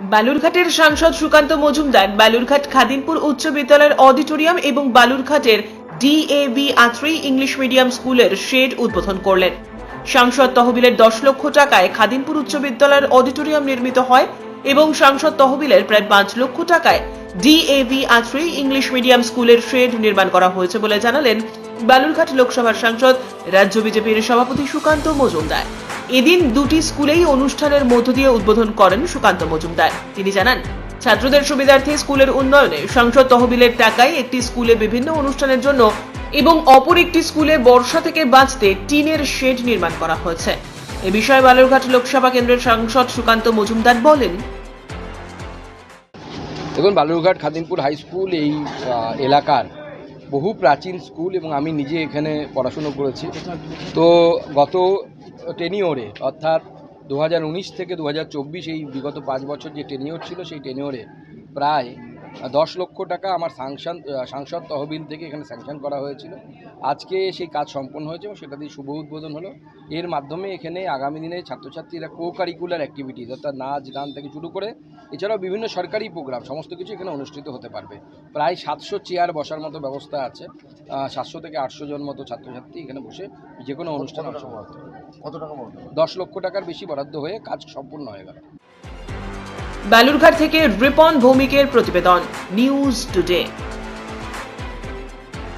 বালুরঘাটের সাংসদ সুকান্ত মজুমদার বালুরঘাট খাদিমপুর উচ্চ বিদ্যালয়ের অডিটোরিয়াম এবং বালুরঘাটের ডিএবি আত্রি ইংলিশ মিডিয়াম স্কুলের শেড উদ্বোধন করলেন। সাংসদ তহবিলের দশ লক্ষ টাকায় খাদিমপুর উচ্চ বিদ্যালয়ের অডিটোরিয়াম নির্মিত হয় এবং সাংসদ তহবিলের প্রায় পাঁচ লক্ষ টাকায় ডিএভি আত্রি ইংলিশ মিডিয়াম স্কুলের শেড নির্মাণ করা হয়েছে বলে জানালেন বালুরঘাট লোকসভার সাংসদ, রাজ্য বিজেপির সভাপতি সুকান্ত মজুমদার। এদিন দুটি স্কুলেই অনুষ্ঠানের মধ্য দিয়ে উদ্বোধন করেন সুকান্ত মজুমদার। তিনি জানান, ছাত্রদের সুবিধার্থে স্কুলের উন্নয়নে সংসদ তহবিলের টাকায় একটি স্কুলে বিভিন্ন অনুষ্ঠানের জন্য এবং অপর একটি স্কুলে বর্ষা থেকে বাঁচতে টিনের শেড নির্মাণ করা হয়েছে। এ বিষয়ে বালুরঘাট লোকসভা কেন্দ্রের সাংসদ সুকান্ত মজুমদার বলেন, দেখুন, বালুরঘাট খাদিমপুর হাই স্কুল এই এলাকার বহু প্রাচীন স্কুল এবং আমি নিজে এখানে পড়াশুনো করেছি। তো গত টেনিওরে অর্থাৎ দু হাজার উনিশ থেকে দু হাজার চব্বিশ এই বিগত পাঁচ বছর যে টেনিওর ছিল সেই টেনিওরে প্রায় দশ লক্ষ টাকা আমার সাংসদ সাংসদ তহবিল থেকে এখানে স্যাংশন করা হয়েছিল। আজকে সেই কাজ সম্পন্ন হয়েছে এবং সেটা দিয়ে শুভ উদ্বোধন হলো। এর মাধ্যমে এখানে আগামী দিনে ছাত্রছাত্রীরা কো কারিকুলার অ্যাক্টিভিটিস অর্থাৎ নাচ, গান থেকে শুরু করে এছাড়াও বিভিন্ন সরকারি প্রোগ্রাম সমস্ত কিছু এখানে অনুষ্ঠিত হতে পারবে। প্রায় সাতশো চেয়ার বসার মতো ব্যবস্থা আছে। সাতশো থেকে আটশো জন মতো ছাত্রছাত্রী এখানে বসে যে কোনো অনুষ্ঠান অংশগ্রহণ করতে। কত টাকা বরাদ্দ দশ লক্ষ টাকার বেশি বরাদ্দ হয়ে কাজ সম্পূর্ণ হয়ে গেল। বালুরঘাট থেকে রিপন ভৌমিকের প্রতিবেদন নিউজ টুডে।